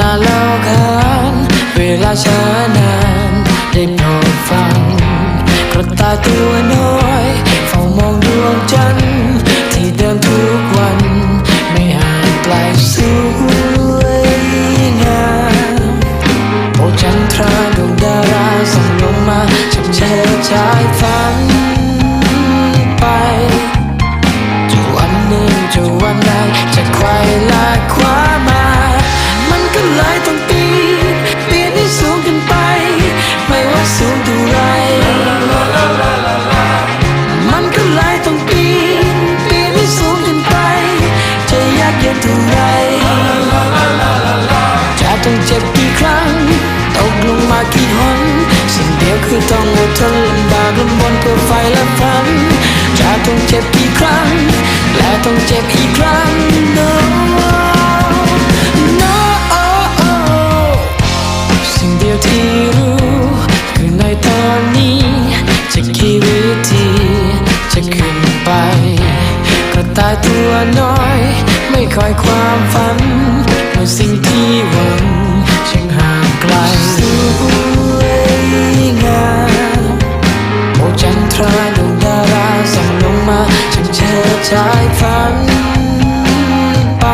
นานแล้วกันเวลาช้านานได้โปรด ต้องเจ็บกี่ครั้งตกลงมากี่หนสิ่งเดียวคือต้องอดทนลำบากลำบนเพื่อไฟและฝันจะต้องเจ็บกี่ครั้ง และต้องเจ็บอีกครั้ง no no สิ่งเดียวที่รู้คือในตอนนี้จะกี่วิธีจะขึ้นไปกระต่ายตัวน้อย ไม่คอยความฝันเมื่อสิ่งที่ เชิดชายฝันไป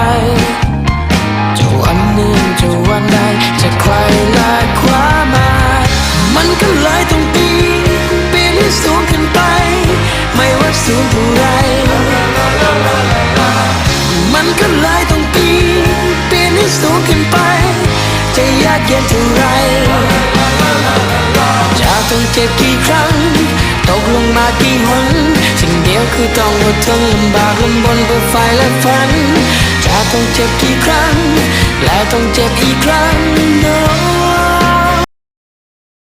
จะวันหนึ่งจะวันใดจะใครลาคว้ามา มันก็เลยต้องปีนปีนให้สูงขึ้นไป ไม่ว่าสูงเท่าไรมันก็เลยต้องปีนปีนให้สูงขึ้นไป จะยากเย็นเท่าไร คือต้องอดทนลำบากลำบนเพื่อไฟและฝัน จะต้องเจ็บกี่ครั้ง แล้วต้องเจ็บอีกครั้ง